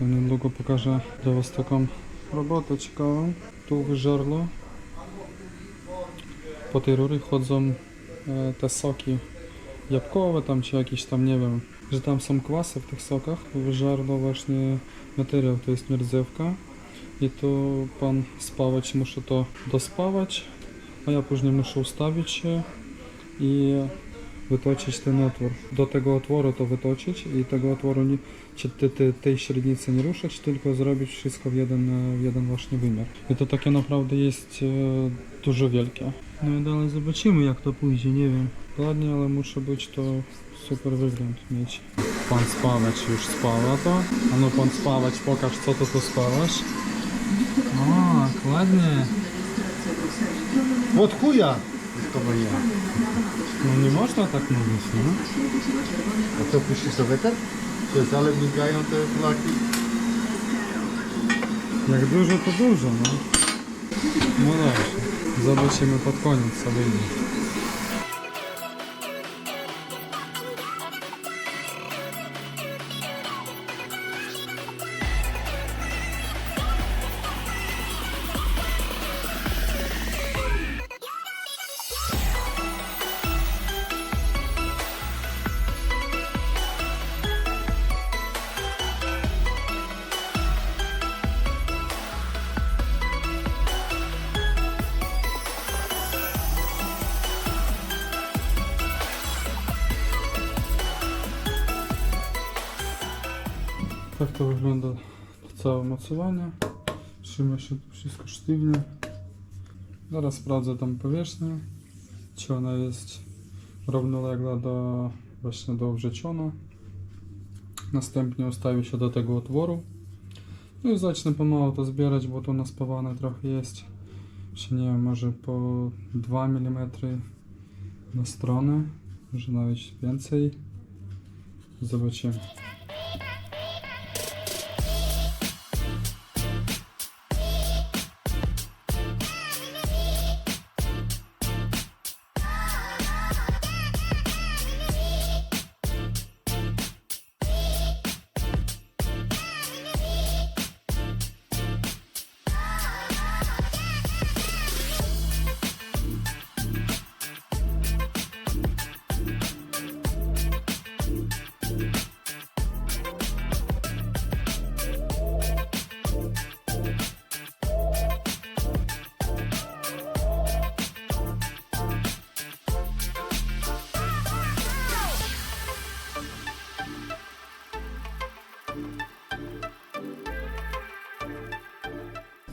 Niedługo pokażę dla Was taką robotę ciekawą. Tu w żarlo po tej rury chodzą e, te soki jabłkowe tam, czy jakieś tam, nie wiem, że tam są kwasy w tych sokach. W żarlo właśnie materiał to jest nierdzewka i tu pan spawać muszę to dospawać, a ja później muszę ustawić się i wytoczyć ten otwór. Do tego otworu to wytoczyć i tego otworu nie, czy te, te, tej średnicy nie ruszać, tylko zrobić wszystko w jeden, e, w jeden właśnie wymiar. I to takie naprawdę jest e, dużo wielkie. No i dalej zobaczymy jak to pójdzie, nie wiem. Ładnie, ale muszę być to super wygląd mieć. Pan spawacz już spała to. A no pan spawacz, pokaż co to tu spawasz. O, ładnie. Od chuja! To nie. No nie można tak mówić, no. A co, puścisz sobie ten? Przez ale migają te flaki. Jak dużo to dużo, no. No dobrze. Zobaczymy pod koniec co wyjdzie. Tak to wygląda całe mocowanie. Trzyma się tu wszystko sztywnie. Zaraz sprawdzę tam powierzchnię, czy ona jest równoległa do właśnie do wrzeciona. Następnie ustawię się do tego otworu. No i zacznę pomału to zbierać, bo to naspawane trochę jest. Czy nie wiem, może po 2 mm na stronę, może nawet więcej. Zobaczymy.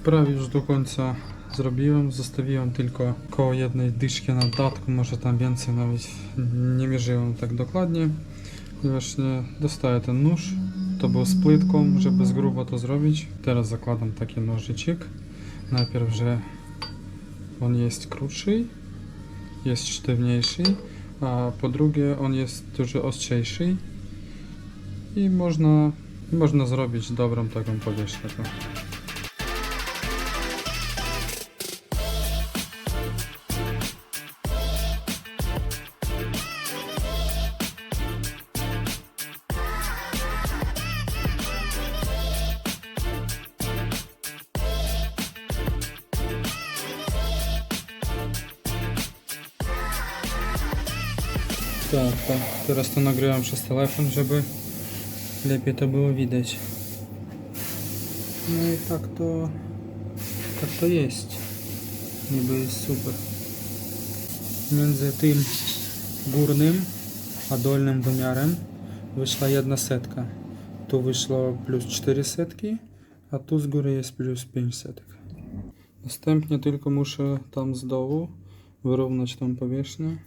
Prawie już do końca zrobiłem. Zostawiłem tylko koło jednej dyszki na dodatku, może tam więcej nawet nie mierzyłem tak dokładnie. Właśnie dostaję ten nóż. To był z płytką, żeby z grubo to zrobić. Teraz zakładam taki nożycik. Najpierw, że on jest krótszy, jest sztywniejszy, a po drugie on jest dużo ostrzejszy i można, można zrobić dobrą taką powierzchnię. Tak. Teraz to nagrywam przez telefon, żeby lepiej to było widać. No i tak to... Tak to jest. Niby jest super. Między tym górnym a dolnym wymiarem wyszła jedna setka. Tu wyszło plus 4 setki, a tu z góry jest plus 5 setek. Następnie tylko muszę tam z dołu wyrównać tą powierzchnię.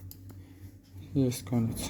Jest koniec.